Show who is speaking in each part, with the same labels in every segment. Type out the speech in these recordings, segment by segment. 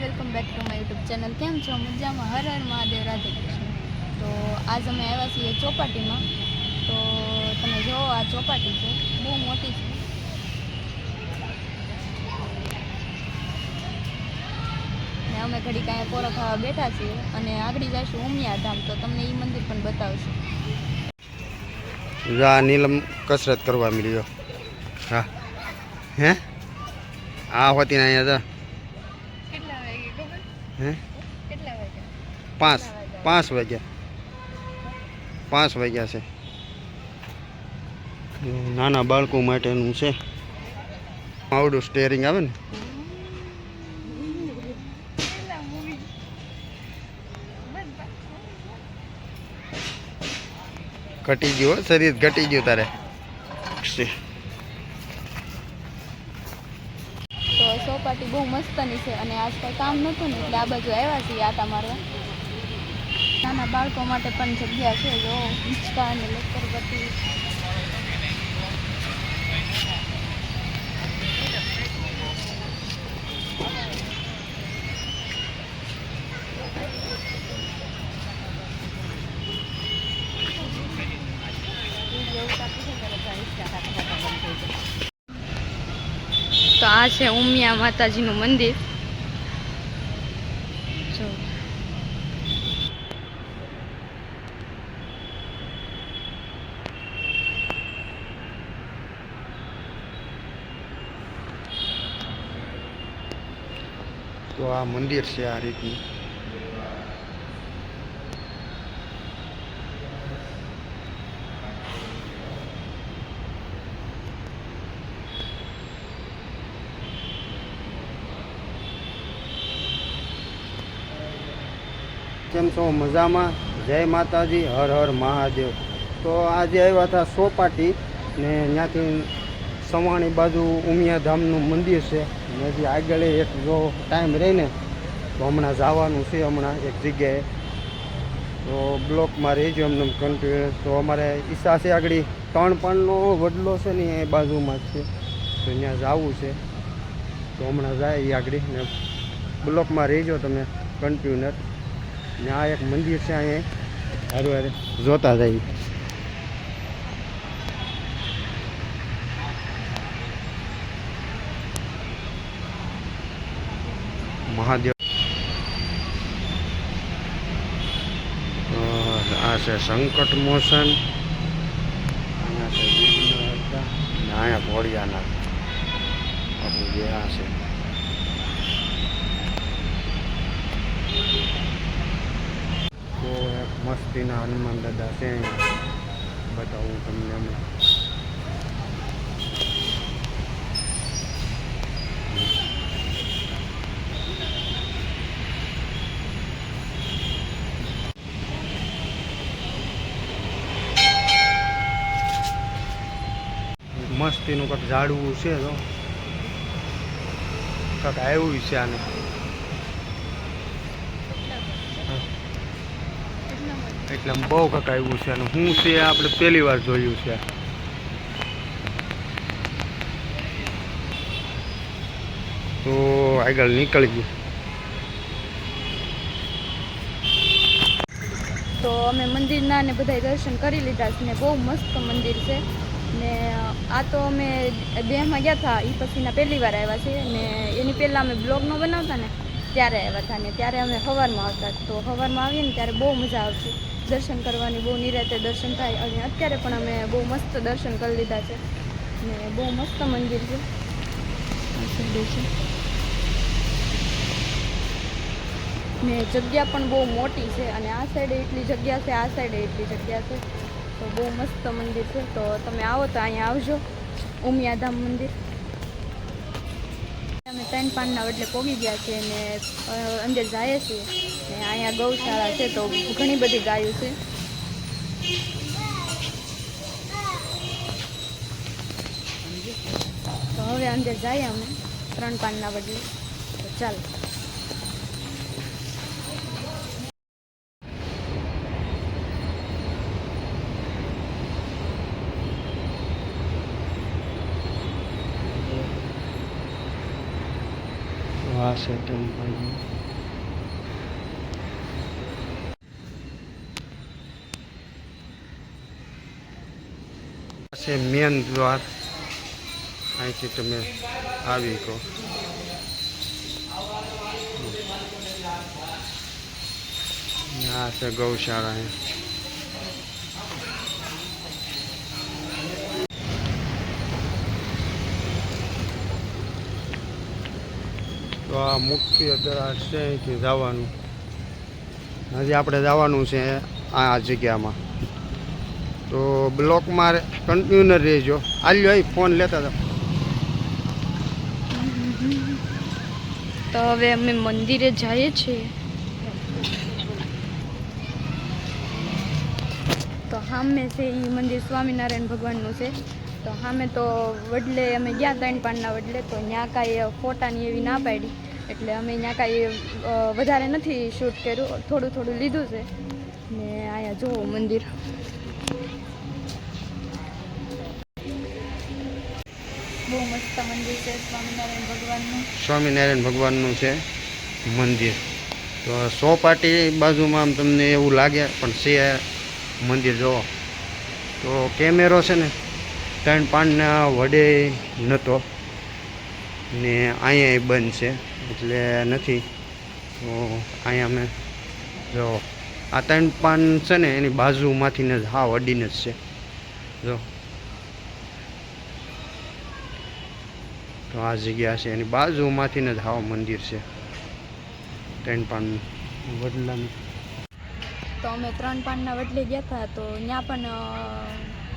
Speaker 1: Welcome back to my YouTube channel. કેમ છો? મજામાં? હર હર મહાદેવ, રાધે કૃષ્ણ. તો આજ અમે આવ્યા છીએ ચોપાટીમાં. તો તમે જુઓ આ ચોપાટી છે. બહુ મોટી છે. ને અમે ઘડી કાંઈ કોરો ખાવા બેઠા છીએ અને આગળ જઈશું ઉમિયા ધામ. તો તમને એ મંદિર પણ બતાવશું.
Speaker 2: જા નીલમ કસરત કરવા મળ્યો હા. હે? આ હોતી ને અહીંયા હે? પાંચ. પાંચ વાગ્યા. પાંચ વાગ્યા છે. નાના બાળકો માટેનું છે. આવડું સ્ટેરિંગ આવે ને? ઘટી ગયું શરીર ઘટી ગયું તારે.
Speaker 1: ચોપાટી બહુ મસ્તની છે અને આજ કંઈ કામ નહોતું ને એટલે આ બાજુ આવ્યા છીએ આટા મારવા નાના બાળકો માટે પણ જગ્યા છે, જો હિંચકા અને લક્કરબત્તી તો આ છે ઉમિયા માતાજીનું મંદિર.
Speaker 2: તો આ મંદિર છે આ રીતનું. કેમ છો? મજામાં? જય માતાજી, હર હર મહાદેવ. તો આજે આવ્યા હતા સોપાટી ને ત્યાંથી સવાણી બાજુ ઉમિયા ધામનું મંદિર છે. ને હજી આગળ એક જો ટાઈમ રહે ને, તો હમણાં જવાનું છે હમણાં એક જગ્યાએ. તો બ્લોકમાં રહેજો એમને કન્ટિન્યુ તો અમારે ઈશા છે આગળ ત્રણ પાનનો વડલો છે ને એ બાજુમાં જ છે. તો ત્યાં જવું છે. તો હમણાં જાય એ આગળ ને બ્લોકમાં રહેજો તમે કન્ટિન્યુઅર ને આ એક મંદિર છે અહીંયા. હારું હારે. જોતા જાય મહાદેવ. આ છે સંકટ મોશન. અહીંયા છે અહીંયા ભોળિયાનાથ આપણું જે આ છે તો એક મસ્તીના હનુમાન દાદા છે બતાવું તમને હમણાં મસ્તીનું કંઈક ઝાડવું છે તો કંઈક આવ્યું છે આને. એટલે આમ બહુ કાંક આવ્યું છે અને હું છે આપણે પહેલી વાર જોયું છે. તો આગળ નીકળી ગયું.
Speaker 1: તો અમે મંદિરના ને બધા દર્શન કરી લીધા છે ને બહુ મસ્ત મંદિર છે. ને, આ તો અમે દેહમાં ગયા હતા એ પછીના પહેલી વાર આવ્યા છે ને, એની પહેલાં અમે બ્લોગ ન બનાવતા ને, ત્યારે આવ્યા હતા ને, ત્યારે અમે સવારમાં આવતા. તો સવારમાં આવીએ ને ત્યારે બહુ મજા આવતી. દર્શન કરવાની બહુ નિરાતે દર્શન થાય અને અત્યારે પણ અમે બહુ મસ્ત દર્શન કરી લીધા છે. ને બહુ મસ્ત મંદિર છે. ને જગ્યા પણ બહુ મોટી છે અને આ સાઈડે એટલી જગ્યા છે આ સાઈડે એટલી જગ્યા છે. તો બહુ મસ્ત મંદિર છે. તો તમે આવો તો અહીંયા આવજો. ઉમિયાધામ મંદિર. અમે ત્રણ પાનના એટલે પોગી ગયા છીએ અને અંદર જઈએ છીએ. ને અહીંયા ગૌશાળા છે તો ઘણી બધી ગાયો છે. તો હવે અંદર જઈએ અમે ત્રણ પાનના બદલે તો ચાલો.
Speaker 2: છે ટેમ્પલ આ મેન દ્વાર. અહીંથી તમે આવી કહો આ છે ગૌશાળા. તો આ મુખ્ય દ્વાર છે, અહીંથી જવાનું. હજી આપણે જવાનું છે આ જગ્યામાં. તો બ્લોકમાં કન્ટિન્યુઅર રહેજો. આલ્યો અહીં ફોન લેતા હતા
Speaker 1: તો હવે અમે મંદિરે જઈએ છીએ. તો સામે છે એ મંદિર સ્વામિનારાયણ ભગવાનનું છે. તો સામે તો વડલે, અમે ગયા ત્રણ પાનના વડલે, તો ત્યાં કાંઈ ફોટાની એવી ના પાડી. એટલે અમે ત્યાં કાંઈ વધારે નથી શૂટ કર્યું. થોડું થોડું લીધું છે. ને અહીંયા જુઓ મંદિર. બહુ મસ્ત મંદિર સ્વામિનારાયણ ભગવાનનું.
Speaker 2: છે મંદિર. તો સોપાટી બાજુમાં આમ તમને એવું લાગે, પણ છે મંદિર જોવો તો કેમેરો છે ને, ત્રણ પાંચના વડે નહોતો ને અહીંયા બંધ છે. એટલે નથી. તો અહીંયા અમે જો આ ત્રણ પાન છે ને, એની બાજુમાંથી જ હાવ અડીને જ છે. જો. તો આ જગ્યા છે, એની બાજુમાંથી જ હાવ મંદિર છે. ત્રણ પાન વડલાનું.
Speaker 1: તો અમે ત્રણ પાનના વડલે ગયા હતા તો ત્યાં પણ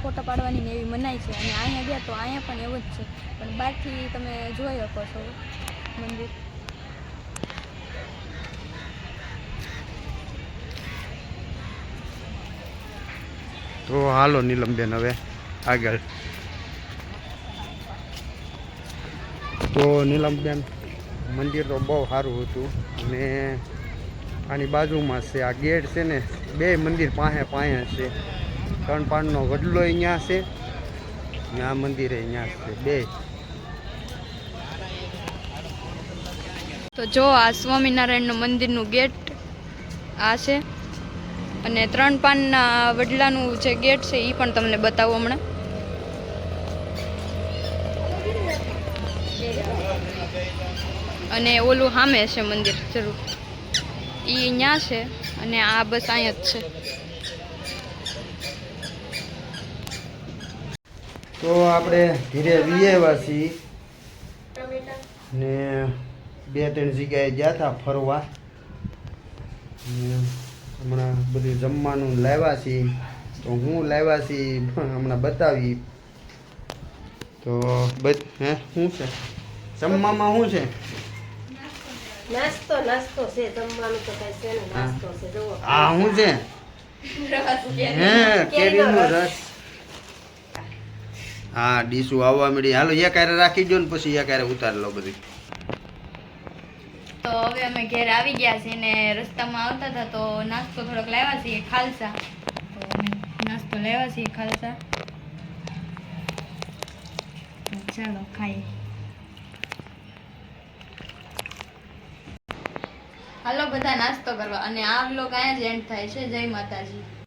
Speaker 1: ફોટો પાડવાની ને એવી મનાઈ છે. અને અહીંયા ગયા તો અહીંયા પણ એવું જ છે. પણ બહારથી તમે જોઈ શકો છો મંદિર.
Speaker 2: તો હાલો નીલમબેન, હવે આગળ. તો નીલમબેન, મંદિર તો બહુ સારું હતું અને આની બાજુમાં છે, આ ગેટ છે ને, બે મંદિર પાસે પાસે છે. ત્રણ પાનનો વડલો અહીંયા છે ને આ મંદિરે અહીંયા છે, બે.
Speaker 1: તો જો આ સ્વામિનારાયણનું મંદિરનું ગેટ આ છે. અને ત્રણ પાનના વડલાનું જે ગેટ છે એ પણ તમને બતાવું હમણાં. અને ઓલું સામે છે મંદિર, જરૂર. એ અહીંયા છે અને આ બસ અહીંયા જ છે.
Speaker 2: તો આપણે ધીરે વિયેવા ને બે ત્રણ જગ્યાએ ગયા હતા ફરવા. બધું જમવાનું લાવ્યા છીએ તો હું લાવ્યા છીએ હમણાં બતાવી. તો બધ હે શું છે? જમવામાં શું છે?
Speaker 3: નાસ્તો નાસ્તો છે. જમવાનું તો કઈ છે નાસ્તો છે. જુઓ.
Speaker 2: આ શું છે? હે કેરીનો રસ. હા ડીશું આવવા મળી હાલો એક હારે રાખી દો ને પછી એક હારે ઉતારી લો બધી.
Speaker 1: તો હવે અમે ઘેર આવી ગયા છીએ ને રસ્તામાં આવતા હતા તો નાસ્તો થોડોક લાવ્યા છીએ, ખાલસા. તો અમે નાસ્તો લાવ્યા છીએ, ખાલસા. ચાલો ખાઈએ. હાલો, બધા નાસ્તો કરવા. અને આ વ્લોગ અહીંયા જ એન્ડ થાય છે. જય માતાજી.